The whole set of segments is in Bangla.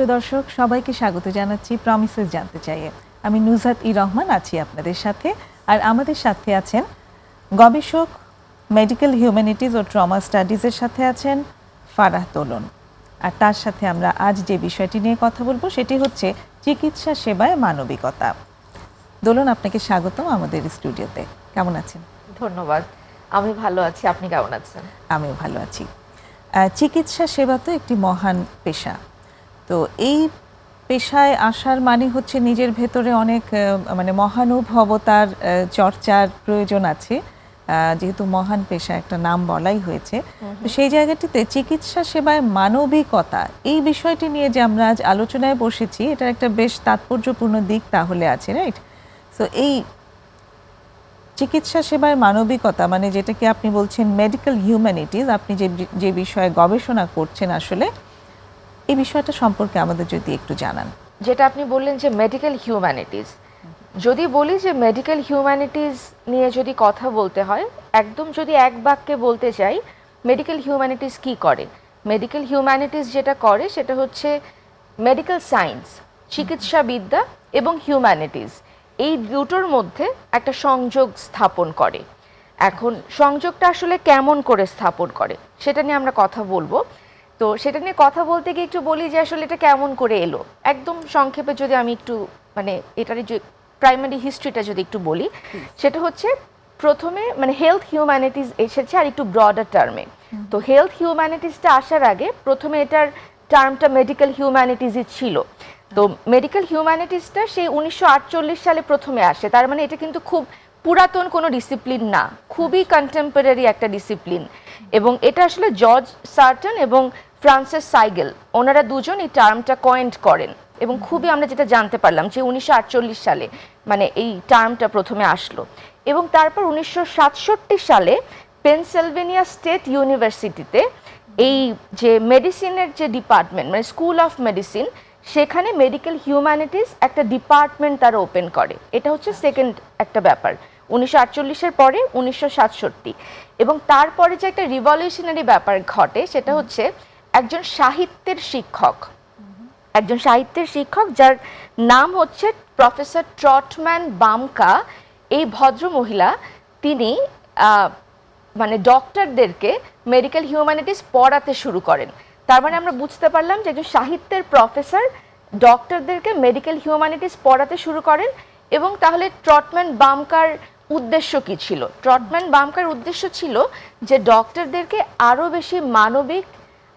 সুপ্রিয় দর্শক সবাইকে স্বাগত জানাচ্ছি প্রমিসেস জানতে চাইয়ে। আমি নুজাত ই রহমান আছি আপনাদের সাথে আর আমাদের সাথে আছেন গবেষক মেডিকেল হিউম্যানিটিজ ও ট্রমা স্টাডিজের সাথে আছেন ফারাহ তোলন। আর তার সাথে আমরা আজ যে বিষয়টি নিয়ে কথা বলব সেটি হচ্ছে চিকিৎসা সেবায় মানবিকতা। দোলন আপনাকে স্বাগতম আমাদের স্টুডিওতে। কেমন আছেন? ধন্যবাদ। আমি ভালো আছি। আপনি কেমন আছেন? আমিও ভালো আছি। চিকিৎসা সেবা তো একটি মহান পেশা। তো এই পেশায় আসার মানে হচ্ছে নিজের ভেতরে অনেক মানে মহানুভবতার চর্চার প্রয়োজন আছে। যেহেতু মহান পেশা একটা নাম বলাই হয়েছে। তো সেই জায়গাটিতে চিকিৎসা সেবায় মানবিকতা এই বিষয়টি নিয়ে যে আমরা আজ আলোচনায় বসেছি এটার একটা বেশ তাৎপর্যপূর্ণ দিক তাহলে আছে রাইট? তো এই চিকিৎসা সেবায় মানবিকতা মানে যেটাকে আপনি বলছেন মেডিকেল হিউম্যানিটিজ আপনি যে যে বিষয়ে গবেষণা করছেন আসলে এই বিষয়টা সম্পর্কে আমাদের যদি একটু জানান। যেটা আপনি বললেন যে মেডিকেল হিউম্যানিটিস যদি বলি যে মেডিকেল হিউম্যানিটিস নিয়ে যদি কথা বলতে হয়, একদম যদি এক বাক্যে বলতে চাই মেডিকেল হিউম্যানিটিস কি করে? মেডিকেল হিউম্যানিটিস যেটা করে সেটা হচ্ছে মেডিকেল সায়েন্স চিকিৎসাবিদ্যা এবং হিউম্যানিটিস এই দুটোর মধ্যে একটা সংযোগ স্থাপন করে। এখন সংযোগটা আসলে কেমন করে স্থাপন করে, সেটা নিয়ে আমরা কথা বলব। তো সেটা নিয়ে কথা বলতে গিয়ে একটু বলি যে আসলে এটা কেমন করে এলো। একদম সংক্ষেপে যদি আমি একটু মানে এটার যে প্রাইমারি হিস্ট্রিটা যদি একটু বলি, সেটা হচ্ছে প্রথমে মানে হেলথ হিউম্যানিটিস এসেছে আর একটু ব্রডার টার্মে তো হেলথ হিউম্যানিটিসটা আসার আগে প্রথমে এটার টার্মটা মেডিকেল হিউম্যানিটিসই ছিল। তো মেডিকেল হিউম্যানিটিসটা সেই উনিশশো আটচল্লিশ সালে প্রথমে আসে। তার মানে এটা কিন্তু খুব পুরাতন কোনো ডিসিপ্লিন না। খুবই কন্টেম্পোরারি একটা ডিসিপ্লিন এবং এটা আসলে জর্জ সার্টন এবং ফ্রান্সিস সাইগেল। ওনারা দুজন এই টার্মটা কয়েন্ট করেন এবং খুবই আমরা যেটা জানতে পারলাম যে উনিশশো আটচল্লিশ সালে মানে এই টার্মটা প্রথমে আসলো। এবং তারপর উনিশশো সাতষট্টি সালে পেনসিলভেনিয়া স্টেট ইউনিভার্সিটিতে এই যে মেডিসিনের যে ডিপার্টমেন্ট মানে স্কুল অফ মেডিসিন, সেখানে মেডিকেল হিউম্যানিটিস একটা ডিপার্টমেন্ট তারা ওপেন করে। এটা হচ্ছে সেকেন্ড একটা ব্যাপার, উনিশশো আটচল্লিশের পরে উনিশশো সাতষট্টি। এবং তারপরে যে একটা রিভলিউশনারি ব্যাপার ঘটে, সেটা হচ্ছে একজন সাহিত্যের শিক্ষক। একজন সাহিত্যের শিক্ষক যার নাম হচ্ছে প্রফেসর ট্রটম্যান বামকা। এই ভদ্র মহিলা তিনি মানে ডক্টরদেরকে মেডিকেল হিউম্যানিটিস পড়াতে শুরু করেন। তার মানে আমরা বুঝতে পারলাম যে একজন সাহিত্যের প্রফেসর ডক্টরদেরকে মেডিকেল হিউম্যানিটিস পড়াতে শুরু করেন এবং তাহলে ট্রটম্যান বামকার উদ্দেশ্য কি ছিল? ট্রটম্যান বামকার উদ্দেশ্য ছিল যে ডক্টরদেরকে আরও বেশি মানবিক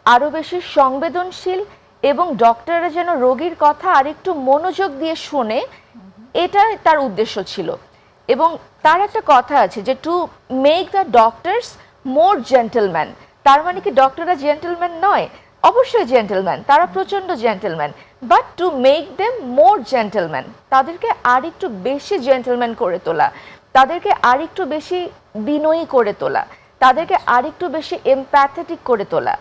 আরও বেশি সংবেদনশীল এবং ডক্টররা যেন রোগীর কথা আরেকটু মনোযোগ দিয়ে শোনে এটা তার উদ্দেশ্য ছিল। এবং তার একটা কথা আছে যে to make the doctors more gentleman তার মানে কি ডক্টররা জেন্টেলম্যান নয়? অবশ্যই জেন্টেলম্যান তারা প্রচণ্ড gentleman but to make them more gentleman তাদেরকে আর একটু বেশি জেন্টেলম্যান করে তোলা, তাদেরকে আর একটু বেশি বিনয়ী করে তোলা, তাদেরকে আর একটু বেশি এমপ্যাথেটিক করে তোলা।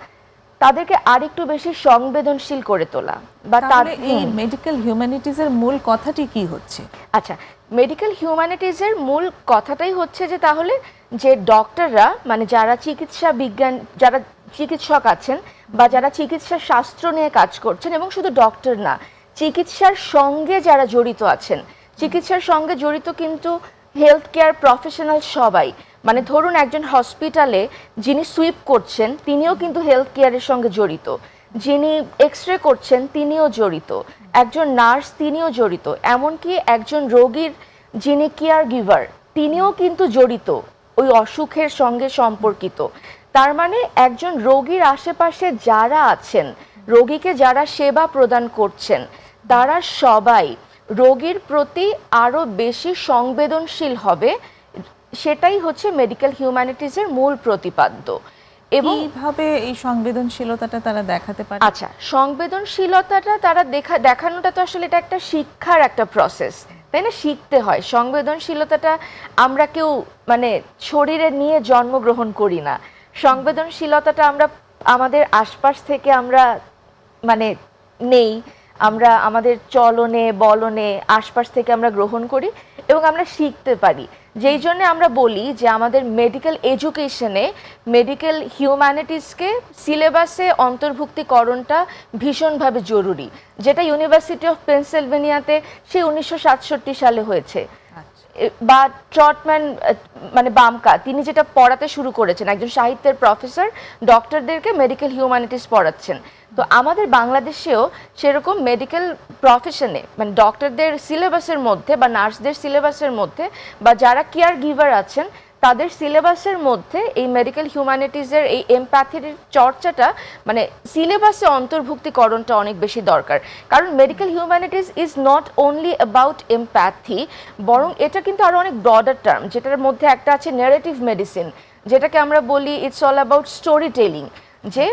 তাদেরকে আর একটু বেশি সংবেদনশীল করে তোলা। বা তার এই মেডিকেল হিউম্যানিটিজের মূল কথাটি কি হচ্ছে? আচ্ছা মেডিকেল হিউম্যানিটিজের মূল কথাটাই হচ্ছে যে তাহলে যে ডক্টররা মানে যারা চিকিৎসা বিজ্ঞান যারা চিকিৎসক আছেন বা যারা চিকিৎসা শাস্ত্র নিয়ে কাজ করছেন এবং শুধু ডক্টর না চিকিৎসার সঙ্গে যারা জড়িত আছেন চিকিৎসার সঙ্গে জড়িত কিন্তু হেলথ কেয়ার প্রফেশনাল সবাই মানে ধরুন একজন হসপিটালে যিনি সুইপ করছেন, তিনিও কিন্তু হেলথ কেয়ারের সঙ্গে জড়িত। যিনি এক্স রে করছেন, তিনিও জড়িত। একজন নার্স তিনিও জড়িত। এমনকি একজন রোগীর যিনি কেয়ার গিভার তিনিও কিন্তু জড়িত ওই অসুখের সঙ্গে সম্পর্কিত। তার মানে একজন রোগীর আশেপাশে যারা আছেন, রোগীকে যারা সেবা প্রদান করছেন, তারা সবাই রোগীর প্রতি আরও বেশি সংবেদনশীল হবে সেটাই হচ্ছে মেডিকেল হিউম্যানিটিজের মূল প্রতিপাদ্য। এবং এইভাবে এই সংবেদনশীলতাটা তারা দেখাতে পারে? আচ্ছা সংবেদনশীলতাটা তারা দেখা দেখানোটা তো আসলে এটা একটা শিক্ষার একটা প্রসেস তাই না? শিখতে হয়। সংবেদনশীলতাটা আমরা কেউ মানে শরীরে নিয়ে জন্মগ্রহণ করি না। সংবেদনশীলতাটা আমরা আমাদের আশপাশ থেকে আমরা মানে নেই। আমরা আমাদের চলনে বলনে আশপাশ থেকে আমরা গ্রহণ করি এবং আমরা শিখতে পারি। যেই জন্য আমরা বলি যে আমাদের মেডিকেল এডুকেশনে মেডিকেল হিউম্যানিটিসকে সিলেবাসে অন্তর্ভুক্তিকরণটা ভীষণভাবে জরুরি। যেটা ইউনিভার্সিটি অফ পেনসিলভেনিয়াতে সেই উনিশশো সাতষট্টি সালে হয়েছে। বা ট্রটম্যান মানে বামকা, তিনি যেটা পড়াতে শুরু করেছেন, একজন সাহিত্যের প্রফেসর, ডক্টরদেরকে মেডিকেল হিউম্যানিটিস পড়াচ্ছেন। তো আমাদের বাংলাদেশেও সেরকম মেডিকেল প্রফেশনে মানে ডক্টরদের সিলেবাসের মধ্যে বা নার্সদের সিলেবাসের মধ্যে বা যারা কেয়ার গিভার আছেন তাদের সিলেবাসের মধ্যে এই মেডিকেল হিউম্যানিটিজের এই এমপ্যাথির চর্চাটা মানে সিলেবাসে অন্তর্ভুক্তিকরণটা অনেক বেশি দরকার। কারণ medical humanities is not only about empathy বরং এটা কিন্তু আরও অনেক ব্রডার টার্ম যেটার মধ্যে একটা আছে নেরেটিভ মেডিসিন যেটাকে আমরা বলি it's all about story telling যে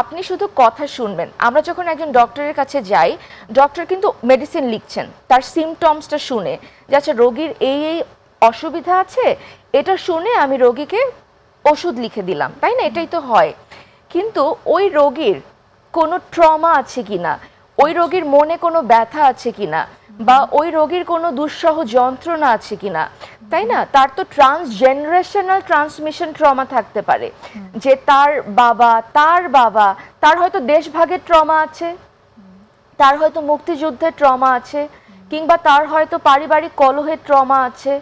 আপনি শুধু কথা শুনবেন। আমরা যখন একজন ডক্টরের কাছে যাই ডক্টর কিন্তু মেডিসিন লিখছেন, তার সিমটমসটা শুনে, যে আচ্ছা রোগীর এই এই অসুবিধা আছে এটা শুনে আমি রোগীকে ওষুধ লিখে দিলাম তাই না? এটাই তো হয়। কিন্তু ওই রোগীর কোনো ট্রমা আছে কিনা ওই রোগীর মনে কোনো ব্যথা আছে কি না? বা ওই রোগীর কোনো দুঃসহ যন্ত্রণা আছে কিনা তাই না? তার তো ট্রান্সজেনারেশনাল ট্রান্সমিশন ট্রমা থাকতে পারে। যে তার বাবা তার বাবা তার হয়তো দেশভাগের ট্রমা আছে তার হয়তো মুক্তিযুদ্ধের ট্রমা আছে কিংবা তার হয়তো পারিবারিক কলহের ট্রমা আছে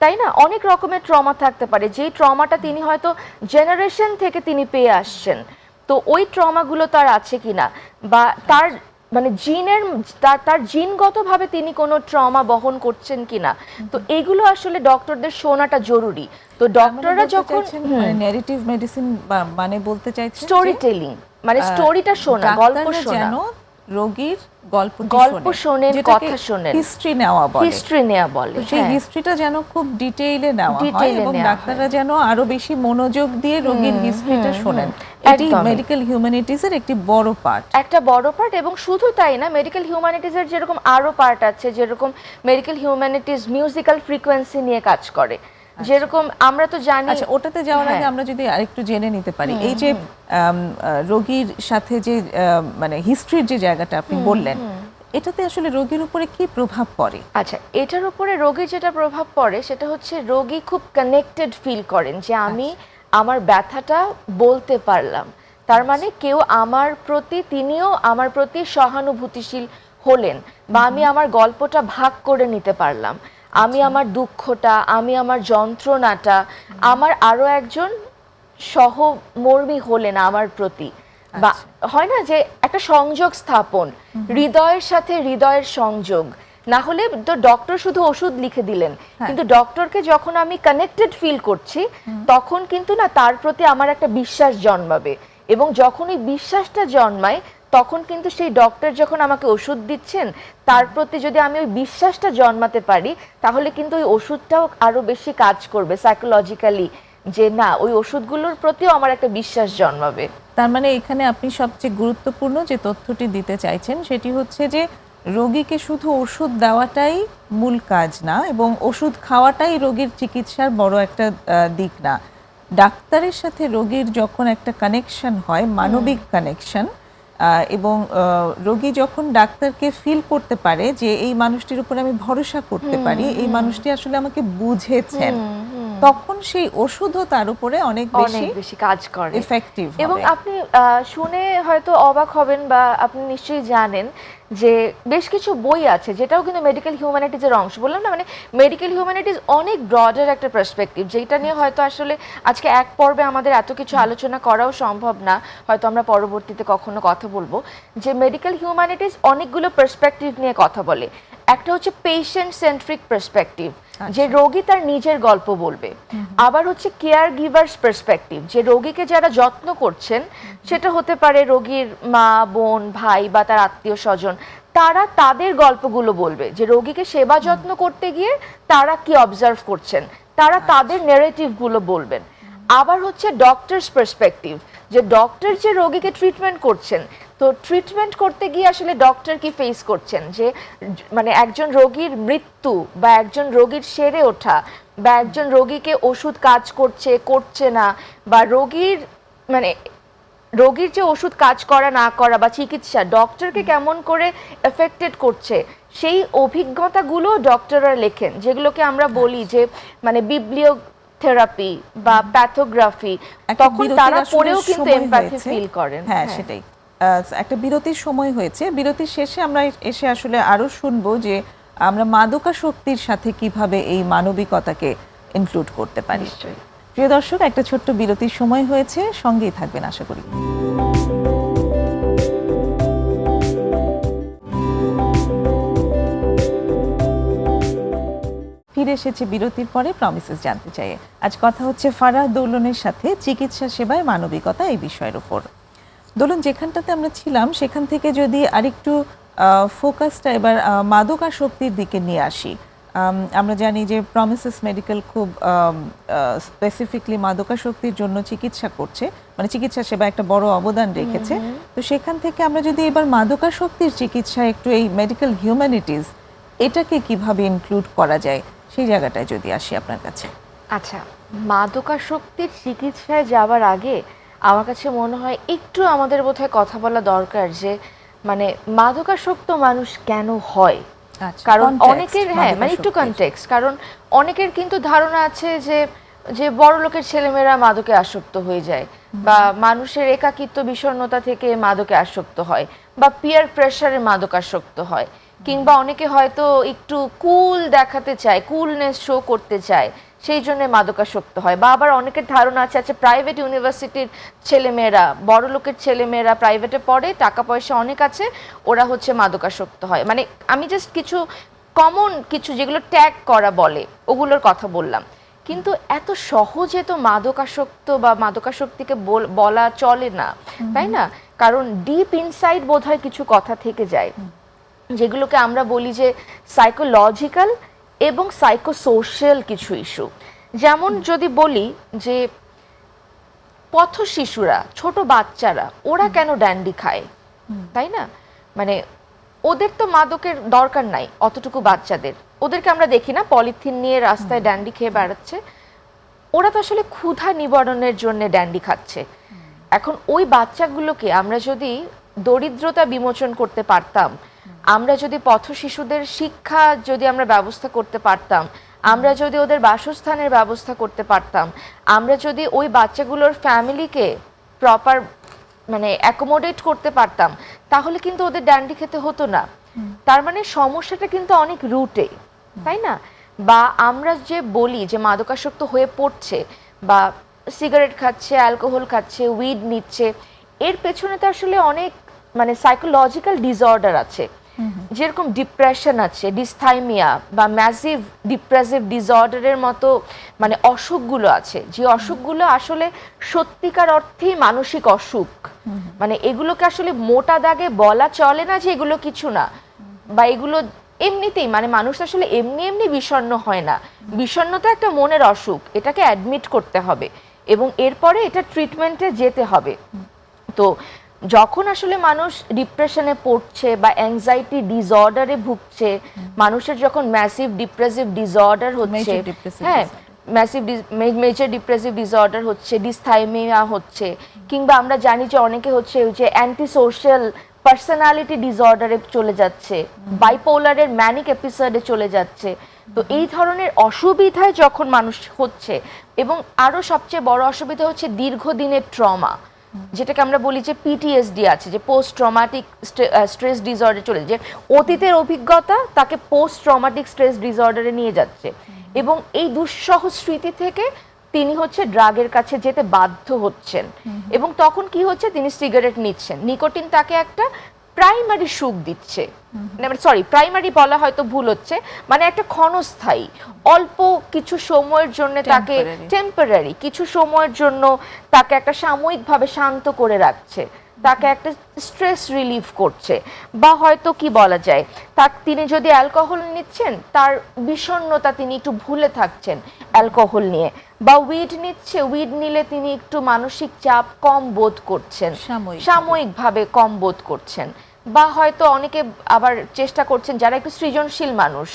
তাই না? অনেক রকমের ট্রমা থাকতে পারে। যেই ট্রমাটা তিনি হয়তো জেনারেশন থেকে তিনি পেয়ে আসছেন। তো ওই ট্রমাগুলো তার আছে কিনা? বা তার মানে জিনের তার তার জিনগতভাবে তিনি কোনো ট্রমা বহন করছেন কিনা? তো এগুলো আসলে ডক্টরদের শোনাটা জরুরি। তো ডক্টররা যখন নেগেটিভ মেডিসিন মানে বলতে চাইছেন স্টোরি টেলিং মানে স্টোরিটা শোনা গল্প শোনা। যেন রোগীর গল্প গল্প শোনেন, কথা শোনেন। হিস্ট্রি নেওয়া বলে হিস্ট্রি নেওয়া বলে সেই হ্যাঁ। হিস্ট্রিটা যেন খুব ডিটেইলে নেওয়া হয় এবং ডাক্তাররা যেন আরও বেশি মনোযোগ দিয়ে রোগীর হিস্ট্রিটা শোনেন এটি। মেডিকেল হিউম্যানিটিজের একটি বড় পার্ট একটা বড় পার্ট এবং শুধু তাই না মেডিকেল হিউম্যানিটিজের যেরকম আরও পার্ট আছে যেরকম মেডিকেল হিউম্যানিটিজ মিউজিক্যাল ফ্রিকোয়েন্সি নিয়ে কাজ করে যেরকম আমরা তো জানি আচ্ছা ওটাতে যাওয়ার আগে হ্যাঁ। আমরা যদি আরেকটু জেনে নিতে পারি এই যে রোগীর সাথে যে মানে হিস্ট্রির যে জায়গাটা আপনি বললেন এটাতে আসলে রোগীর উপরে কি প্রভাব পড়ে? আচ্ছা এটার উপরে রোগীর যেটা প্রভাব পড়ে সেটা হচ্ছে রোগী খুব কানেক্টেড ফিল করেন যে আমি আমার ব্যথাটা বলতে পারলাম। তার মানে কেউ আমার প্রতি তিনিও আমার প্রতি সহানুভূতিশীল হলেন বা আমি আমার গল্পটা ভাগ করে নিতে পারলাম। আমি আমার দুঃখটা আমি আমার যন্ত্রণাটা আমার আরও একজন সহমর্মী হলেন আমার প্রতি। বা হয় না যে একটা সংযোগ স্থাপন হৃদয়ের সাথে হৃদয়ের সংযোগ। না হলে তো ডক্টর শুধু ওষুধ লিখে দিলেন। কিন্তু ডক্টরকে যখন আমি কানেক্টেড ফিল করছি তখন কিন্তু না তার প্রতি আমার একটা বিশ্বাস জন্মাবে। এবং যখন ওই বিশ্বাসটা জন্মায় তখন কিন্তু সেই ডক্টর যখন আমাকে ওষুধ দিচ্ছেন তার প্রতি যদি আমি ওই বিশ্বাসটা জন্মাতে পারি তাহলে কিন্তু ওই ওষুধটাও আরও বেশি কাজ করবে সাইকোলজিক্যালি যে না ওই ওষুধগুলোর প্রতিও আমার একটা বিশ্বাস জন্মাবে। তার মানে এখানে আপনি সবচেয়ে গুরুত্বপূর্ণ যে তথ্যটি দিতে চাইছেন সেটি হচ্ছে যে রোগীকে শুধু ওষুধ দেওয়াটাই মূল কাজ না এবং ওষুধ খাওয়াটাই রোগীর চিকিৎসার বড় একটা দিক না। ডাক্তারের সাথে রোগীর যখন একটা কানেকশন হয় মানবিক কানেকশন এবং রোগী যখন ডাক্তারকে ফিল করতে পারে যে এই মানুষটির উপর আমি ভরসা করতে পারি এই মানুষটি আসলে আমাকে বুঝেছেন। তখন সেই ওষুধও তার উপরে অনেক বেশি বেশি কাজ করে। এফেক্টিভ এবং আপনি শুনে হয়তো অবাক হবেন বা আপনি নিশ্চয়ই জানেন যে বেশ কিছু বই আছে যেটাও কিন্তু মেডিকেল হিউম্যানিটিজের অংশ। বললাম না মানে মেডিকেল হিউম্যানিটিজ অনেক ব্রডার একটা পার্সপেক্টিভ যেটা নিয়ে হয়তো আসলে আজকে এক পর্বে আমাদের এত কিছু আলোচনা করাও সম্ভব না হয়তো আমরা পরবর্তীতে কখনো কথা বলব যে মেডিকেল হিউম্যানিটিজ অনেকগুলো পার্সপেক্টিভ নিয়ে কথা বলে। একটা হচ্ছে পেশেন্ট সেন্ট্রিক পার্সপেক্টিভ যে রোগী তার নিজের গল্প বলবে। আবার হচ্ছে কেয়ার গিভার্স পার্সপেক্টিভ যে রোগীকে যারা যত্ন করছেন সেটা হতে পারে রোগীর মা বোন ভাই বা তার আত্মীয় স্বজন তারা তাদের গল্পগুলো বলবে। যে রোগীকে সেবা যত্ন করতে গিয়ে তারা কি অবজার্ভ করছেন তারা তাদের নেরেটিভগুলো বলবেন। আবার হচ্ছে ডক্টরস পার্সপেক্টিভ যে ডক্টর যে রোগীকে ট্রিটমেন্ট করছেন তো ট্রিটমেন্ট করতে গিয়ে আসলে ডক্টর কি ফেস করছেন? যে মানে একজন রোগীর মৃত্যু বা একজন রোগীর সেরে ওঠা বা একজন রোগীকে ওষুধ কাজ করছে করছে না বা রোগীর মানে রোগীর যে ওষুধ কাজ করা না করা বা চিকিৎসা ডক্টরকে কেমন করে এফেক্টেড করছে? সেই অভিজ্ঞতাগুলো ডক্টররা লেখেন যেগুলোকে আমরা বলি যে মানে বিবলিও থেরাপি বা প্যাথোগ্রাফি তখন তারা পড়েও কিন্তু এমপ্যাথি ফিল করেন হ্যাঁ সেটাই। আহ, একটা বিরতির সময় হয়েছে। বিরতির শেষে আমরা এসে আসলে আরও শুনব যে আমরা মাদকা শক্তির সাথে কীভাবে এই মানবিকতাকে ইনক্লুড করতে পারি। প্রিয় দর্শক একটা ছোট্ট বিরতির সময় হয়েছে। সঙ্গেই থাকবেন আশা করি। ফিরে এসেছে বিরতির পরে প্রমিসেস জানতে চাই আজ কথা হচ্ছে ফারাহ দৌলনের সাথে চিকিৎসা সেবায় মানবিকতা এই বিষয়ের উপর। দোলন যেখানটাতে আমরা ছিলাম সেখান থেকে যদি আরেকটু ফোকাসটা এবার মাদকাসক্তির দিকে নিয়ে আসি। আমরা জানি যে প্রমিসেস মেডিকেল খুব স্পেসিফিকলি মাদকাসক্তির জন্য চিকিৎসা করছে। মানে চিকিৎসা সেবা একটা বড় অবদান রেখেছে। তো সেখান থেকে আমরা যদি এবার মাদকাসক্তির চিকিৎসা একটু এই মেডিকেল হিউম্যানিটিস এটাকে কীভাবে ইনক্লুড করা যায় সেই জায়গাটায় যদি আসি আপনার কাছে। আচ্ছা মাদকাসক্তির চিকিৎসায় যাওয়ার আগে আমার কাছে মনে হয় একটু আমাদের বোধহয় কথা বলা দরকার যে মানে মাদকাসক্ত মানুষ কেন হয়? আচ্ছা, কারণ অনেকের হ্যাঁ মানে একটু। কনটেক্সট কারণ অনেকের কিন্তু ধারণা আছে যে যে বড় লোকের ছেলেমেয়েরা মাদকে আসক্ত হয়ে যায় বা মানুষের একাকিত্ব বিষণ্ণতা থেকে মাদকে আসক্ত হয় বা পিয়ার প্রেসারে মাদক আসক্ত হয় কিংবা অনেকে হয়তো একটু কুল দেখাতে চায় কুলনেস শো করতে চায়। সেই জন্য মাদকাসক্ত হয়। বা আবার অনেকের ধারণা আছে আছে প্রাইভেট ইউনিভার্সিটির ছেলেমেয়েরা বড় লোকের ছেলেমেয়েরা প্রাইভেটে পড়ে টাকা পয়সা অনেক আছে ওরা হচ্ছে মাদকাসক্ত হয়। মানে আমি জাস্ট কিছু কমন কিছু যেগুলো ট্যাগ করা বলে ওগুলোর কথা বললাম। কিন্তু এত সহজে তো মাদকাসক্ত বা মাদকাসক্তিকে বল- বলা চলে না। তাই না? কারণ ডিপ ইনসাইড বোধহয় কিছু কথা থেকে যায়। যেগুলোকে আমরা বলি যে সাইকোলজিক্যাল এবং সাইকোসোশিয়াল কিছু ইস্যু যেমন যদি বলি যে পথ শিশুরা, ছোট বাচ্চারা, ওরা কেন ড্যান্ডি খায়? তাই না? মানে ওদের তো মাদকের দরকার নাই অতটুকু বাচ্চাদের। ওদেরকে আমরা দেখি না, পলিথিন নিয়ে রাস্তায় ড্যান্ডি খেয়ে বেড়াচ্ছে। ওরা তো আসলে ক্ষুধা নিবারণের জন্য ড্যান্ডি খাচ্ছে। এখন ওই বাচ্চাগুলোকে আমরা যদি দরিদ্রতা বিমোচন করতে পারতাম আমরা যদি পথ শিশুদের শিক্ষা যদি আমরা ব্যবস্থা করতে পারতাম আমরা যদি ওদের বাসস্থানের ব্যবস্থা করতে পারতাম আমরা যদি ওই বাচ্চাগুলোর ফ্যামিলিকে প্রপার মানে অ্যাকোমোডেট করতে পারতাম তাহলে কিন্তু ওদের ড্যান্ডি খেতে হতো না। তার মানে সমস্যাটা কিন্তু অনেক রুটে তাই না? বা আমরা যে বলি যে মাদকাসক্ত হয়ে পড়ছে বা সিগারেট খাচ্ছে অ্যালকোহল খাচ্ছে উইড নিচ্ছে এর পেছনে তো আসলে অনেক মানে সাইকোলজিক্যাল ডিসঅর্ডার আছে। যেরকম ডিপ্রেশন আছে ডিসথাইমিয়া বা ম্যাসিভ ডিপ্রেসিভ ডিসঅর্ডারের মতো মানে অসুখগুলো আছে যে অসুখগুলো আসলে সত্যিকার অর্থেই মানসিক অসুখ। মানে এগুলোকে আসলে মোটা দাগে বলা চলে না যে এগুলো কিছু না। বা এগুলো এমনিতেই মানে মানুষ আসলে এমনি এমনি বিষণ্ণ হয় না। বিষণ্ণতা একটা মনের অসুখ এটাকে অ্যাডমিট করতে হবে। এবং এরপরে এটা ট্রিটমেন্টে যেতে হবে। তো যখন আসলে মানুষ ডিপ্রেশনে পড়ছে বা অ্যাংজাইটি ডিসঅর্ডারে ভুগছে মানুষের যখন ম্যাসিভ ডিপ্রেসিভ ডিসঅর্ডার হচ্ছে হ্যাঁ ম্যাসিভ মেজর ডিপ্রেসিভ ডিসঅর্ডার হচ্ছে ডিসথাইমিয়া হচ্ছে কিংবা আমরা জানি যে অনেকে হচ্ছে ওই যে অ্যান্টি সোশ্যাল পার্সোনালিটি ডিসঅর্ডারে চলে যাচ্ছে বাইপোলারের ম্যানিক এপিসোডে চলে যাচ্ছে। তো এই ধরনের অসুবিধায় যখন মানুষ হচ্ছে এবং আরও সবচেয়ে বড় অসুবিধা হচ্ছে দীর্ঘদিনের ট্রমা যেটাকে আমরা বলি যে পিটিএসডি আছে যে পোস্ট ট্রমাটিক স্ট্রেস ডিসঅর্ডার চলে যে অতীতের অভিজ্ঞতা তাকে পোস্ট ট্রমাটিক স্ট্রেস ডিসঅর্ডারে নিয়ে যাচ্ছে। এবং এই দুঃসহ স্মৃতি থেকে তিনি হচ্ছে ড্রাগের কাছে যেতে বাধ্য হচ্ছেন। এবং তখন কি হচ্ছে? তিনি সিগারেট নিচ্ছেন। নিকোটিন তাকে একটা প্রাইমারি সুখ দিচ্ছে সরি প্রাইমারি বলা হয়তো ভুল হচ্ছে মানে একটা ক্ষণস্থায়ী অল্প কিছু সময়ের জন্য তাকে. টেম্পোরারি কিছু সময়ের জন্য তাকে একটা সাময়িকভাবে শান্ত করে রাখছে তাকে একটা স্ট্রেস রিলিফ করছে বা হয়তো কি বলা যায় তার তিনি যদি অ্যালকোহল নিচ্ছেন তার বিষণ্ণতা তিনি একটু ভুলে থাকছেন অ্যালকোহল নিয়ে বা উইড নিচ্ছে উইড নিলে তিনি একটু মানসিক চাপ কম বোধ করছেন। সাময়িকভাবে কম বোধ করছেন বা হয়তো অনেকে আবার চেষ্টা করছেন যারা একটু সৃজনশীল মানুষ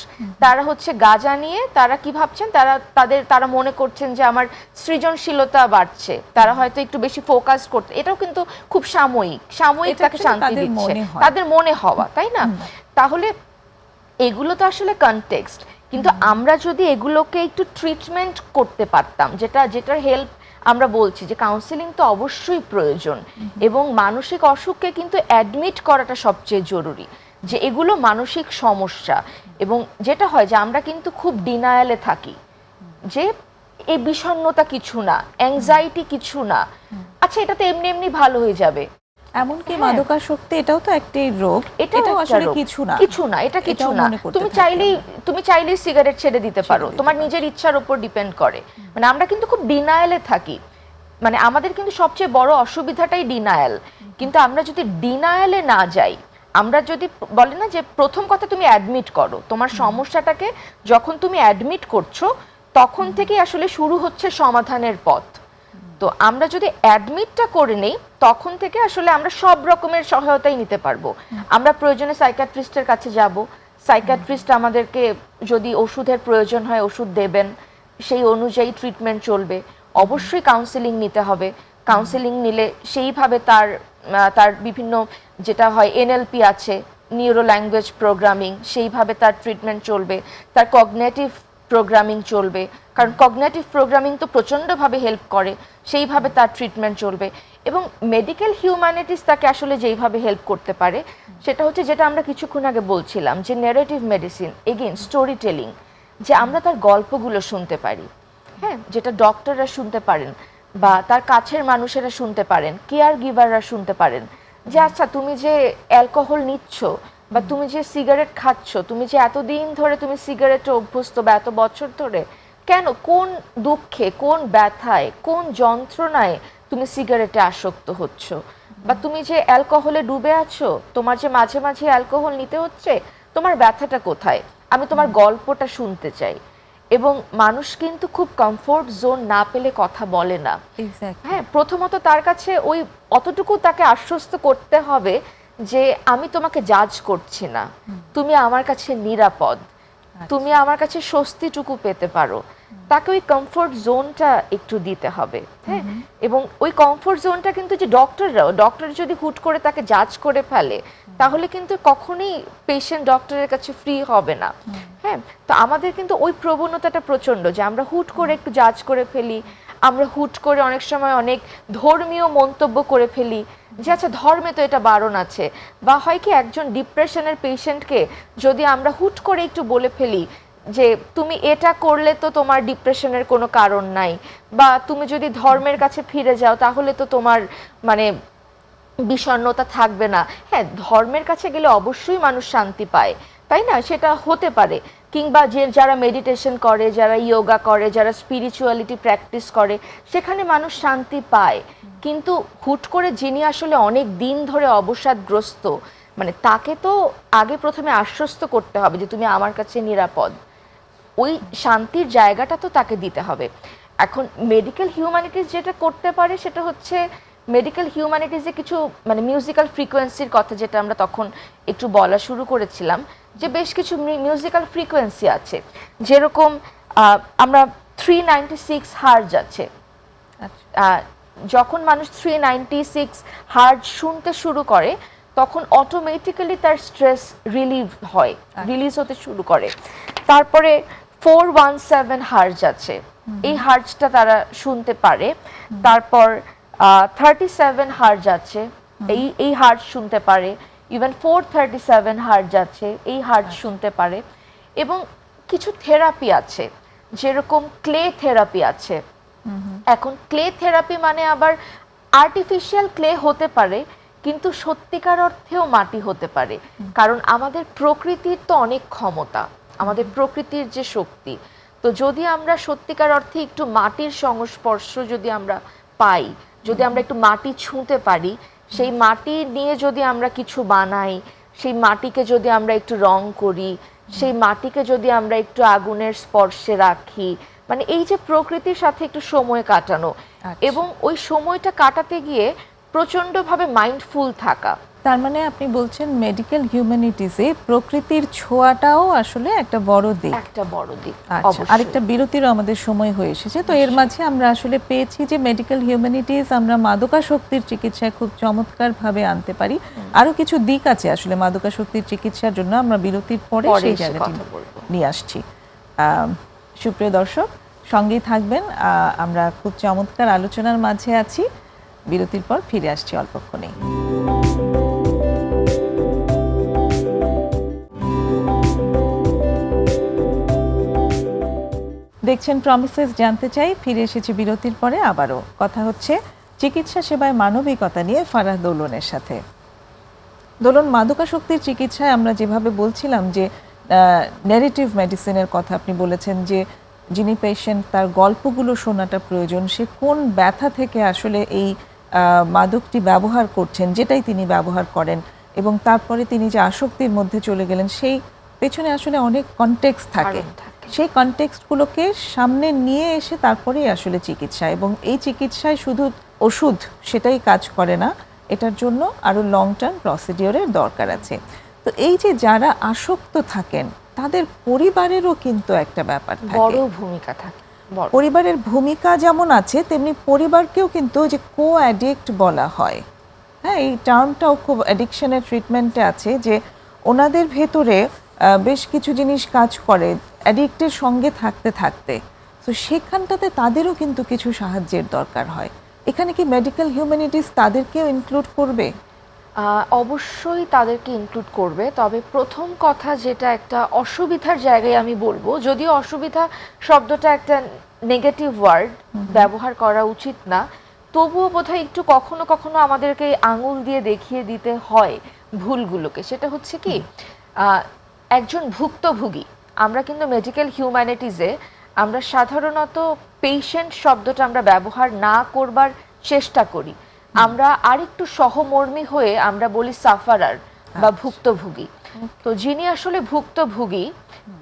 তারা হচ্ছে গাঁজা নিয়ে তারা কি ভাবছেন? তারা তাদের তারা মনে করছেন যে আমার সৃজনশীলতা বাড়ছে। তারা হয়তো একটু বেশি ফোকাস করতে এটাও কিন্তু খুব সাময়িক সাময়িক তাকে শান্তি দিচ্ছে। তাদের মনে হওয়া তাই না? তাহলে এগুলো তো আসলে কনটেক্সট কিন্তু আমরা যদি এগুলোকে একটু ট্রিটমেন্ট করতে পারতাম যেটা যেটার হেল্প আমরা বলছি যে কাউন্সিলিং তো অবশ্যই প্রয়োজন এবং মানসিক অসুখকে কিন্তু অ্যাডমিট করাটা সবচেয়ে জরুরি যে এগুলো মানসিক সমস্যা এবং যেটা হয় যে আমরা কিন্তু খুব ডিনায়ালে থাকি যে এই বিষণ্ণতা কিছু না অ্যাংজাইটি কিছু না। আচ্ছা এটা তো এমনি এমনি ভালো হয়ে যাবে। এমনকি হ্যাঁ। মাদকাসক্তি এটাও তো একটি রোগ। এটাও এটাও আসলে কিছু না। কিছু না এটা কিছু না। তুমি চাইলেই তুমি চাইলেই সিগারেট ছেড়ে দিতে পারো। তোমার নিজের ইচ্ছার উপর ডিপেন্ড করে। মানে আমরা কিন্তু খুব ডিনায়ালে থাকি। মানে আমাদের কিন্তু সবচেয়ে বড় অসুবিধাটাই ডিনায়াল কিন্তু আমরা যদি ডিনায়ালে না যাই আমরা যদি বলে না যে প্রথম কথা তুমি অ্যাডমিট করো। তোমার সমস্যাটাকে যখন তুমি অ্যাডমিট করছ তখন থেকেই আসলে শুরু হচ্ছে সমাধানের পথ। তো আমরা যদি অ্যাডমিটটা করে নেই তখন থেকে আসলে আমরা সব রকমের সহায়তাই নিতে পারব। আমরা প্রয়োজনে সাইকাট্রিস্টের কাছে যাব। সাইকাট্রিস্ট আমাদেরকে যদি ওষুধের প্রয়োজন হয় ওষুধ দেবেন সেই অনুযায়ী ট্রিটমেন্ট চলবে। অবশ্যই কাউন্সেলিং নিতে হবে। কাউন্সেলিং নিলে সেইভাবে তার তার বিভিন্ন যেটা হয় এনএলপি আছে নিউরো ল্যাঙ্গুয়েজ প্রোগ্রামিং সেইভাবে তার ট্রিটমেন্ট চলবে। তার কগনেটিভ প্রোগ্রামিং চলবে। কারণ কগনেটিভ প্রোগ্রামিং তো প্রচণ্ডভাবে হেল্প করে, সেইভাবে তার ট্রিটমেন্ট চলবে। এবং মেডিকেল হিউম্যানিটিস তাকে আসলে যেইভাবে হেল্প করতে পারে, সেটা হচ্ছে যেটা আমরা কিছুক্ষণ আগে বলছিলাম, যে narrative medicine again story telling যে আমরা তার গল্পগুলো শুনতে পারি। হ্যাঁ যেটা ডক্টররা শুনতে পারেন বা তার কাছের মানুষেরা শুনতে পারেন কেয়ার গিভাররা শুনতে পারেন, যে আচ্ছা তুমি যে অ্যালকোহল নিচ্ছ বা তুমি যে সিগারেট খাচ্ছ তুমি যে এতদিন ধরে তুমি সিগারেটে অভ্যস্ত বা এত বছর ধরে কেন কোন দুঃখে কোন ব্যথায় কোন যন্ত্রণায় তুমি সিগারেটে আসক্ত হচ্ছ? বা তুমি যে অ্যালকোহলে ডুবে আছো তোমার যে মাঝে মাঝে অ্যালকোহল নিতে হচ্ছে তোমার ব্যথাটা কোথায়? আমি তোমার গল্পটা শুনতে চাই। এবং মানুষ কিন্তু খুব কমফোর্ট জোন না পেলে কথা বলে না। হ্যাঁ প্রথমত তার কাছে ওই অতটুকু তাকে আশ্বস্ত করতে হবে যে আমি তোমাকে জাজ করছি না। তুমি আমার কাছে নিরাপদ। তুমি আমার কাছে স্বস্তিটুকু পেতে পারো। তাকে ওই কমফোর্ট জোনটা একটু দিতে হবে হ্যাঁ? এবং ওই কমফোর্ট জোনটা কিন্তু যে ডক্টররাও ডক্টর যদি হুট করে তাকে জাজ করে ফেলে তাহলে কিন্তু কখনোই পেশেন্ট ডক্টরের কাছে ফ্রি হবে না হ্যাঁ? তো আমাদের কিন্তু ওই প্রবণতাটা প্রচণ্ড যে আমরা হুট করে একটু জাজ করে ফেলি আমরা হুট করে অনেক সময় অনেক ধর্মীয় মন্তব্য করে ফেলি যে আচ্ছা ধর্মে তো এটা বারণ আছে। বা হয় কি একজন ডিপ্রেশনের পেশেন্টকে যদি আমরা হুট করে একটু বলে ফেলি যে, তুমি এটা করলে তো তোমার ডিপ্রেশনের কোনো কারণ নাই। বা, তুমি যদি ধর্মের কাছে ফিরে যাও, তাহলে তো তোমার মানে বিষণ্ণতা থাকবে না। হ্যাঁ ধর্মের কাছে গেলে অবশ্যই মানুষ শান্তি পায়। তাই না? সেটা হতে পারে। কিংবা যে যারা মেডিটেশন করে, যারা ইয়োগা করে, যারা স্পিরিচুয়ালিটি প্র্যাকটিস করে, সেখানে মানুষ শান্তি পায়। কিন্তু হুট করে যিনি আসলে অনেক দিন ধরে অবসাদগ্রস্ত মানে তাকে তো আগে প্রথমে আশ্বস্ত করতে হবে যে, তুমি আমার কাছে নিরাপদ। ওই শান্তির জায়গাটা তো তাকে দিতে হবে। এখন মেডিকেল হিউম্যানিটিস যেটা করতে পারে, সেটা হচ্ছে মেডিকেল হিউম্যানিটিসে কিছু মানে মিউজিক্যাল ফ্রিকোয়েন্সির কথা যেটা আমরা তখন একটু বলা শুরু করেছিলাম। যে বেশ কিছু মিউজিক্যাল ফ্রিকোয়েন্সি আছে। যেরকম আমরা থ্রি নাইনটি সিক্স হার্জ আছে। আচ্ছা। যখন মানুষ থ্রি নাইনটি সিক্স হার্জ শুনতে শুরু করে তখন অটোমেটিক্যালি তার স্ট্রেস রিলিভ হয় রিলিজ হতে শুরু করে। তারপরে ফোর ওয়ান সেভেন হার্জ আছে। এই হার্জটা তারা শুনতে পারে। তারপর থার্টি সেভেন হার্জ আছে। এই এই হার্জ শুনতে পারে। Even four thirty seven hertz আছে এই হার্জ শুনতে পারে। এবং কিছু থেরাপি আছে যেরকম ক্লে থেরাপি আছে। এখন ক্লে থেরাপি মানে আবার আর্টিফিশিয়াল ক্লে হতে পারে কিন্তু সত্যিকার অর্থেও মাটি হতে পারে। কারণ আমাদের প্রকৃতির তো অনেক ক্ষমতা আমাদের প্রকৃতির যে শক্তি। তো যদি আমরা সত্যিকার অর্থে একটু মাটির সংস্পর্শ যদি আমরা পাই যদি আমরা একটু মাটি ছুঁতে পারি সেই মাটি নিয়ে যদি আমরা কিছু বানাই সেই মাটিকে যদি আমরা একটু রং করি সেই মাটিকে যদি আমরা একটু আগুনের স্পর্শে রাখি মানে এই যে প্রকৃতির সাথে একটু সময় কাটানো আচ্ছা। এবং ওই সময়টা কাটাতে গিয়ে প্রচণ্ডভাবে মাইন্ডফুল থাকা তার মানে আপনি বলছেন মেডিকেল হিউম্যানিটিসে প্রকৃতির ছোঁয়াটাও আসলে একটা বড় দিক। একটা বড় দিক আচ্ছা। আরেকটা বিরতিরও আমাদের সময় হয়ে এসেছে তো এর মাঝে আমরা আসলে পেয়েছি যে মেডিকেল হিউম্যানিটিস আমরা মাদকাশক্তির চিকিৎসায় খুব চমৎকারভাবে আনতে পারি। আরও কিছু দিক আছে আসলে মাদকাশক্তির চিকিৎসার জন্য আমরা বিরতির পরে সেই জায়গাটি নিয়ে আসছি। সুপ্রিয় দর্শক সঙ্গেই থাকবেন আহ, আমরা খুব চমৎকার আলোচনার মাঝে আছি। বিরতির পর ফিরে আসছি অল্পক্ষণেই দেখছেন প্রমিসেস জানতে চাই, ফিরে এসেছি বিরতির পরে আবারও। কথা হচ্ছে চিকিৎসা সেবায় মানবিকতা নিয়ে ফারাহ দোলনের সাথে। দোলন মাদকাসক্তির চিকিৎসায় আমরা যেভাবে বলছিলাম যে নেগেটিভ মেডিসিনের কথা আপনি বলেছেন যে, যিনি পেশেন্ট তার গল্পগুলো শোনাটা প্রয়োজন, সে কোন ব্যথা থেকে আসলে এই মাদকটি ব্যবহার করছেন, যেটাই তিনি ব্যবহার করেন, এবং তারপরে তিনি যে আসক্তির মধ্যে চলে গেলেন, সেই পেছনে আসলে অনেক কনটেক্স থাকে। সেই কনটেক্সটগুলোকে সামনে নিয়ে এসে তারপরেই আসলে চিকিৎসা এবং এই চিকিৎসায় শুধু ওষুধ সেটাই কাজ করে না এটার জন্য আরও লং টার্ম প্রসিডিওরের দরকার আছে। তো এই যে যারা আসক্ত থাকেন তাদের পরিবারেরও কিন্তু একটা ব্যাপার বড় ভূমিকা থাকে পরিবারের ভূমিকা যেমন আছে তেমনি পরিবারকেও কিন্তু যে কো অ্যাডিক্ট বলা হয়। হ্যাঁ এই টার্মটাও খুব অ্যাডিকশনের ট্রিটমেন্টে আছে যে ওনাদের ভেতরে বেশ কিছু জিনিস কাজ করে অ্যাডিক্টের সঙ্গে থাকতে থাকতে। তো সেখানটাতে তাদেরও কিন্তু কিছু সাহায্যের দরকার হয়। এখানে কি মেডিকেল হিউম্যানিটিস তাদেরকেও ইনক্লুড করবে? অবশ্যই তাদেরকে ইনক্লুড করবে। তবে প্রথম কথা যেটা একটা অসুবিধার জায়গায় আমি বলব যদিও অসুবিধা শব্দটা একটা নেগেটিভ ওয়ার্ড ব্যবহার করা উচিত না। তবুও বোধহয় একটু কখনো কখনো আমাদেরকে আঙুল দিয়ে দেখিয়ে দিতে হয় ভুলগুলোকে। সেটা হচ্ছে কি? একজন ভুক্তভোগী। আমরা কিন্তু মেডিকেল হিউম্যানিটিজে আমরা সাধারণত পেশেন্ট শব্দটা আমরা ব্যবহার না করবার চেষ্টা করি। আমরা আরেকটু সহমর্মী হয়ে আমরা বলি সাফারার বা ভুক্তভোগী। তো যিনি আসলে ভুক্তভোগী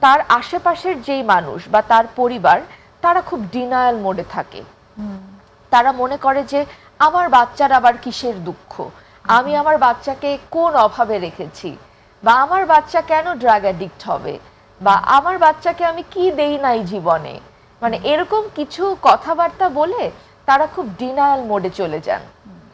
তার আশেপাশের যেই মানুষ বা তার পরিবার তারা খুব ডিনায়াল মোডে থাকে। তারা মনে করে যে আমার বাচ্চার আবার কিসের দুঃখ? আমি আমার বাচ্চাকে কোন অভাবে রেখেছি? বা আমার বাচ্চা কেন ড্রাগ অ্যাডিক্ট হবে? বা আমার বাচ্চাকে আমি কি দেই নাই জীবনে? মানে এরকম কিছু কথাবার্তা বলে তারা খুব ডিনায়াল মোডে চলে যান।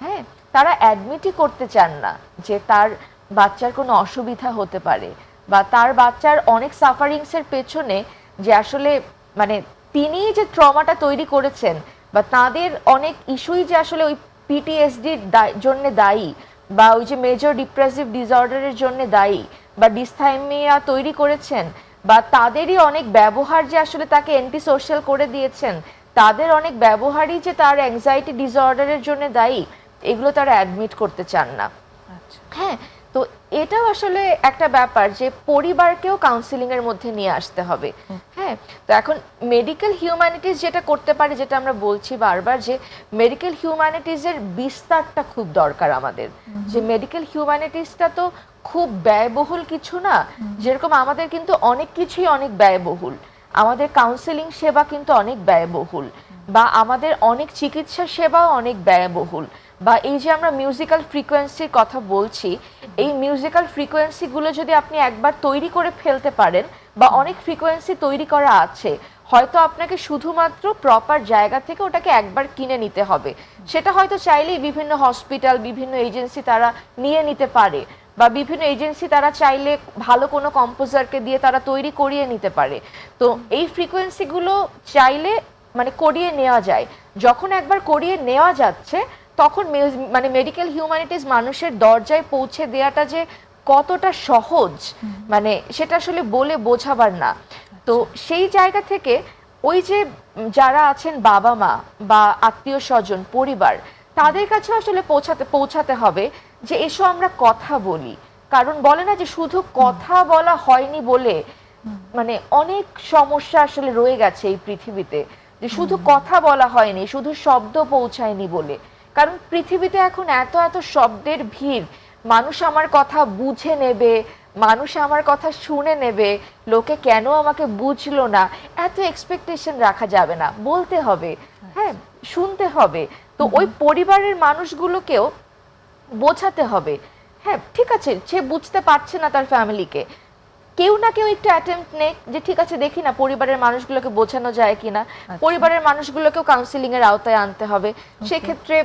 হ্যাঁ তারা অ্যাডমিটই করতে চান না যে তার বাচ্চার কোনো অসুবিধা হতে পারে বা তার বাচ্চার অনেক সাফারিংসের পেছনে যে আসলে মানে তিনি যে ট্রমাটা তৈরি করেছেন বা তাদের অনেক ইস্যুই যে আসলে ওই পিটিএসডির জন্য দায়ী বা ওই যে মেজর ডিপ্রেসিভ ডিসঅর্ডারের জন্য দায়ী বা ডিসথাইমিয়া তৈরি করেছেন বা তাদেরই অনেক ব্যবহার যে আসলে তাকে অ্যান্টি সোশ্যাল করে দিয়েছেন তাদের অনেক ব্যবহারই যে তার অ্যাংজাইটি ডিসঅর্ডারের জন্য দায়ী এগুলো তারা অ্যাডমিট করতে চান না। আচ্ছা। হ্যাঁ এটাও আসলে একটা ব্যাপার যে পরিবারকেও কাউন্সিলিং এর মধ্যে নিয়ে আসতে হবে। হ্যাঁ তো এখন মেডিকেল হিউম্যানিটিস যেটা করতে পারে যেটা আমরা বলছি বারবার যে মেডিকেল হিউম্যানিটিজের বিস্তারটা খুব দরকার আমাদের। যে মেডিকেল হিউম্যানিটিসটা তো খুব ব্যয়বহুল কিছু না। যেরকম আমাদের কিন্তু অনেক কিছুই অনেক ব্যয়বহুল। আমাদের কাউন্সিলিং সেবা কিন্তু অনেক ব্যয়বহুল। বা আমাদের অনেক চিকিৎসা সেবাও অনেক ব্যয়বহুল। বা এই যে আমরা মিউজিক্যাল ফ্রিকোয়েন্সির কথা বলছি, এই মিউজিক্যাল ফ্রিকোয়েন্সিগুলো যদি আপনি একবার তৈরি করে ফেলতে পারেন বা অনেক ফ্রিকোয়েন্সি তৈরি করা আছে, হয়তো আপনাকে শুধুমাত্র প্রপার জায়গা থেকে ওটাকে একবার কিনে নিতে হবে। সেটা হয়তো চাইলেই বিভিন্ন হসপিটাল বিভিন্ন এজেন্সি তারা নিয়ে নিতে পারে বা বিভিন্ন এজেন্সি তারা চাইলে ভালো কোনো কম্পোজারকে দিয়ে তারা তৈরি করিয়ে নিতে পারে। তো এই ফ্রিকোয়েন্সিগুলো চাইলে মানে করিয়ে নেওয়া যায়। যখন একবার করিয়ে নেওয়া যাচ্ছে তখন মানে মেডিকেল হিউম্যানিটিস মানুষের দরজায় পৌঁছে দেওয়াটা যে কতটা সহজ মানে সেটা আসলে বলে বোঝাবার না। তো সেই জায়গা থেকে ওই যে যারা আছেন বাবা মা বা আত্মীয় স্বজন পরিবার তাদের কাছে আসলে পৌঁছাতে পৌঁছাতে হবে যে এসো আমরা কথা বলি। কারণ বলে না যে শুধু কথা বলা হয়নি বলে মানে অনেক সমস্যা আসলে রয়ে গেছে এই পৃথিবীতে। যে শুধু কথা বলা হয়নি শুধু শব্দ পৌঁছায়নি বলে। কারণ পৃথিবীতে এখন এত এত শব্দের ভিড়। মানুষ আমার কথা বুঝে নেবে মানুষ আমার কথা শুনে নেবে লোকে কেন আমাকে বুঝলো না? এত এক্সপেকটেশন রাখা যাবে না বলতে হবে হ্যাঁ শুনতে হবে। তো ওই পরিবারের মানুষগুলোকেও বোঝাতে হবে। হ্যাঁ ঠিক আছে সে বুঝতে পারছে না তার ফ্যামিলিকে কেউ না কেউ একটু অ্যাটেম্প নেই যে ঠিক আছে দেখি না পরিবারের মানুষগুলোকে বোঝানো যায় কিনা? পরিবারের মানুষগুলোকেও কাউন্সিলিং এর আওতায় আনতে হবে। সেক্ষেত্রে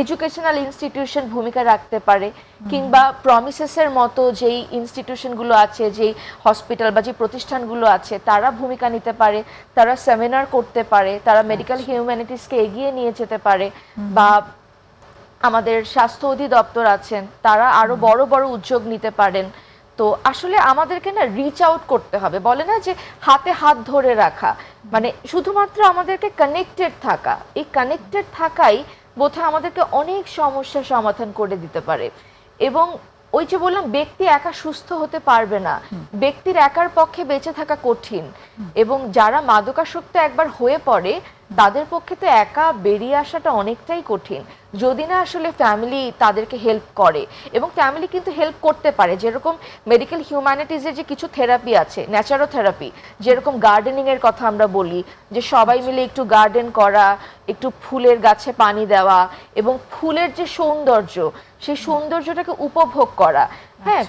এডুকেশনাল ইনস্টিটিউশন ভূমিকা রাখতে পারে কিংবা প্রমিসেসের মতো যেই ইনস্টিটিউশনগুলো আছে যেই হসপিটাল বা যে প্রতিষ্ঠানগুলো আছে তারা ভূমিকা নিতে পারে তারা সেমিনার করতে পারে তারা মেডিকেল হিউম্যানিটিসকে এগিয়ে নিয়ে যেতে পারে বা আমাদের স্বাস্থ্য অধিদপ্তর আছেন তারা আরও বড় বড় উদ্যোগ নিতে পারেন। তো আসলে আমাদেরকে না রিচ আউট করতে হবে বলে না যে হাতে হাত ধরে রাখা। মানে শুধুমাত্র আমাদেরকে কানেক্টেড থাকা এই কানেক্টেড থাকাই বোধহয় আমাদেরকে অনেক সমস্যার সমাধান করে দিতে পারে। এবং ওই যে বললাম ব্যক্তি একা সুস্থ হতে পারবে না। ব্যক্তির একার পক্ষে বেঁচে থাকা কঠিন। এবং যারা মাদকাসক্ত একবার হয়ে পড়ে তাদের পক্ষে তো একা বেরিয়ে আসাটা অনেকটাই কঠিন। যদি না আসলে ফ্যামিলি তাদেরকে হেল্প করে এবং ফ্যামিলি কিন্তু হেল্প করতে পারে যেরকম মেডিকেল হিউম্যানিটিজের যে কিছু থেরাপি আছে ন্যাচারোথেরাপি যেরকম গার্ডেনিংয়ের কথা আমরা বলি যে সবাই মিলে একটু গার্ডেন করা একটু ফুলের গাছে পানি দেওয়া এবং ফুলের যে সৌন্দর্য সেই সৌন্দর্যটাকে উপভোগ করা। হ্যাঁ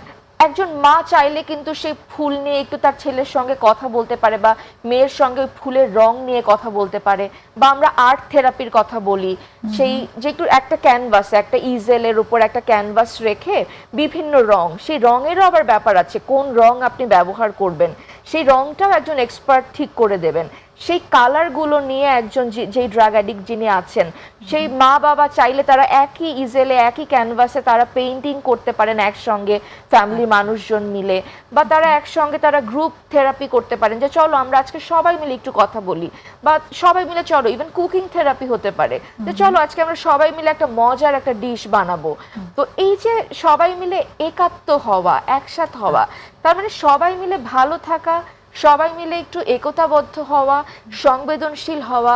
একজন মা চাইলে কিন্তু সেই ফুল নিয়ে একটু তার ছেলের সঙ্গে কথা বলতে পারে বা মেয়ের সঙ্গে ফুলের রং নিয়ে কথা বলতে পারে বা আমরা আর্ট থেরাপির কথা বলি। সেই যে একটু একটা ক্যানভাস একটা ইজেলের উপর একটা ক্যানভাস রেখে বিভিন্ন রং, সেই রঙেরও আবার ব্যাপার আছে, কোন রং আপনি ব্যবহার করবেন, সেই রংটাও একজন এক্সপার্ট ঠিক করে দেবেন। সেই কালারগুলো নিয়ে একজন যে- যেই ড্রাগ অ্যাডিক্ট যিনি আছেন সেই মা বাবা চাইলে তারা একই ইজেলে একই ক্যানভাসে তারা পেইন্টিং করতে পারেন একসঙ্গে ফ্যামিলি মানুষজন মিলে। বা তারা একসঙ্গে তারা গ্রুপ থেরাপি করতে পারেন যে চলো আমরা আজকে সবাই মিলে একটু কথা বলি। বা সবাই মিলে চলো ইভেন কুকিং থেরাপি হতে পারে। যে চলো আজকে আমরা সবাই মিলে একটা মজার একটা ডিশ বানাবো। তো এই যে সবাই মিলে একাত্ম হওয়া একসাথ হওয়া তার মানে সবাই মিলে ভালো থাকা সবাই মিলে একটু একতাবদ্ধ হওয়া সংবেদনশীল হওয়া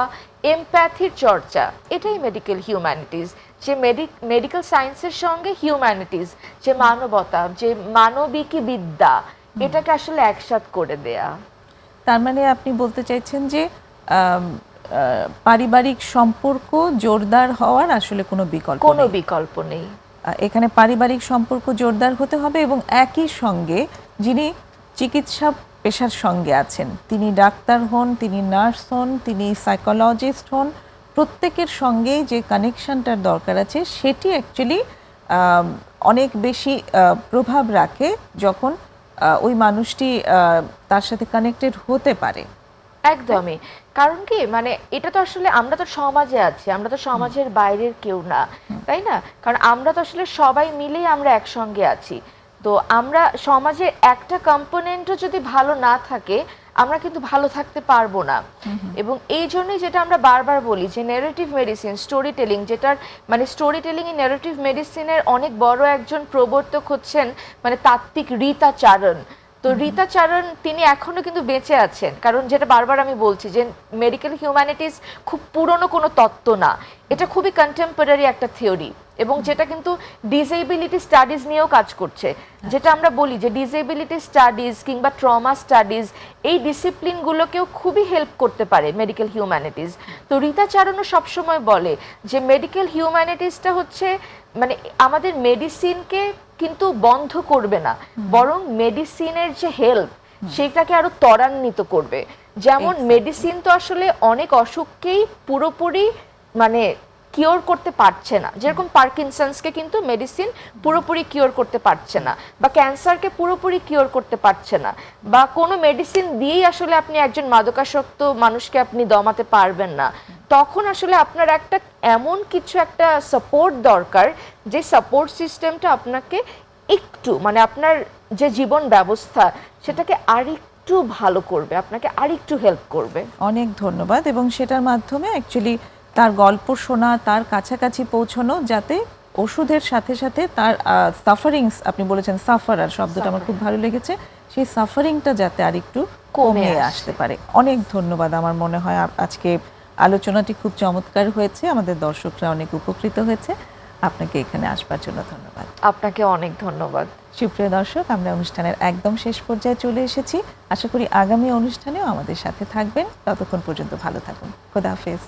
এমপ্যাথির চর্চা এটাই মেডিকেল হিউম্যানিটিস যে মেডিকেল সায়েন্সের সঙ্গে হিউম্যানিটিস যে মানবতা যে মানবিকী বিদ্যা এটাকে আসলে একসাথ করে দেয়া। তার মানে আপনি বলতে চাইছেন যে পারিবারিক সম্পর্ক জোরদার হওয়ার আসলে কোনো বিকল্প কোনো বিকল্প নেই। এখানে পারিবারিক সম্পর্ক জোরদার হতে হবে এবং একই সঙ্গে যিনি চিকিৎসা পেশার সঙ্গে আছেন। তিনি ডাক্তার হন তিনি নার্স হন তিনি সাইকোলজিস্ট হন। প্রত্যেকের সঙ্গে যে কানেকশনটার দরকার আছে সেটি অ্যাকচুয়ালি অনেক বেশি প্রভাব রাখে যখন ওই মানুষটি তার সাথে কানেক্টেড হতে পারে। একদমই। কারণ কি? মানে এটা তো আসলে আমরা তো সমাজে আছি আমরা তো সমাজের বাইরের কেউ না তাই না? কারণ আমরা তো আসলে সবাই মিলেই আমরা একসঙ্গে আছি। তো আমরা সমাজের একটা কম্পোনেন্টও যদি ভালো না থাকে আমরা কিন্তু ভালো থাকতে পারব না। এবং এই জন্যই যেটা আমরা বারবার বলি যে নেরেটিভ মেডিসিন স্টোরি টেলিং যেটার মানে স্টোরি টেলিং এ নেরেটিভ মেডিসিনের অনেক বড় একজন প্রবর্তক হচ্ছেন মানে তাত্ত্বিক রীতা চারণ। তো রীতা চারণ তিনি এখনও কিন্তু বেঁচে আছেন। কারণ যেটা বারবার আমি বলছি যে মেডিকেল হিউম্যানিটিস খুব পুরনো কোনো তত্ত্ব না। এটা খুবই কন্টেম্পোরারি একটা থিওরি এবং যেটা কিন্তু ডিসেবিলিটি স্টাডিজ নিয়েও কাজ করছে। যেটা আমরা বলি যে ডিসেবিলিটি স্টাডিজ কিংবা ট্রমা স্টাডিজ এই ডিসিপ্লিনগুলোকেও খুবই হেল্প করতে পারে মেডিকেল হিউম্যানিটিস তো রীতা চারণও সবসময় বলে যে মেডিকেল হিউম্যানিটিসটা হচ্ছে মানে আমাদের মেডিসিনকে কিন্তু বন্ধ করবে না। বরং মেডিসিনের যে হেল্প সেটাকে আরও ত্বরান্বিত করবে। যেমন মেডিসিন তো আসলে অনেক অসুখকেই পুরোপুরি মানে কিওর করতে পারছে না। যেরকম পার্কিনসন্সকে কিন্তু মেডিসিন পুরোপুরি কিওর করতে পারছে না বা ক্যান্সারকে পুরোপুরি কিওর করতে পারছে না বা কোনো মেডিসিন দিয়েই আসলে আপনি একজন মাদকাসক্ত মানুষকে আপনি দমাতে পারবেন না। তখন আসলে আপনার একটা এমন কিছু একটা সাপোর্ট দরকার যে সাপোর্ট সিস্টেমটা আপনাকে একটু মানে আপনার যে জীবন ব্যবস্থা সেটাকে আরেকটু ভালো করবে, আপনাকে আরেকটু হেল্প করবে। অনেক ধন্যবাদ এবং সেটার মাধ্যমে অ্যাকচুয়ালি তার গল্প শোনা তার কাছাকাছি পৌঁছানো যাতে ওষুধের সাথে সাথে তার সাফারিংস আপনি বলেছেন সাফারার শব্দটা আমার খুব ভালো লেগেছে। সেই সাফারিংটা যাতে আর একটু কমে আসতে পারে। অনেক ধন্যবাদ আমার মনে হয়। আজকে আলোচনাটি খুব চমৎকার হয়েছে। আমাদের দর্শকরা অনেক উপকৃত হয়েছে। আপনাকে এখানে আসবার জন্য ধন্যবাদ। আপনাকে অনেক ধন্যবাদ। সুপ্রিয় দর্শক আমরা অনুষ্ঠানের একদম শেষ পর্যায়ে চলে এসেছি। আশা করি আগামী অনুষ্ঠানেও আমাদের সাথে থাকবেন। ততক্ষণ পর্যন্ত ভালো থাকুন। খোদা হাফেজ।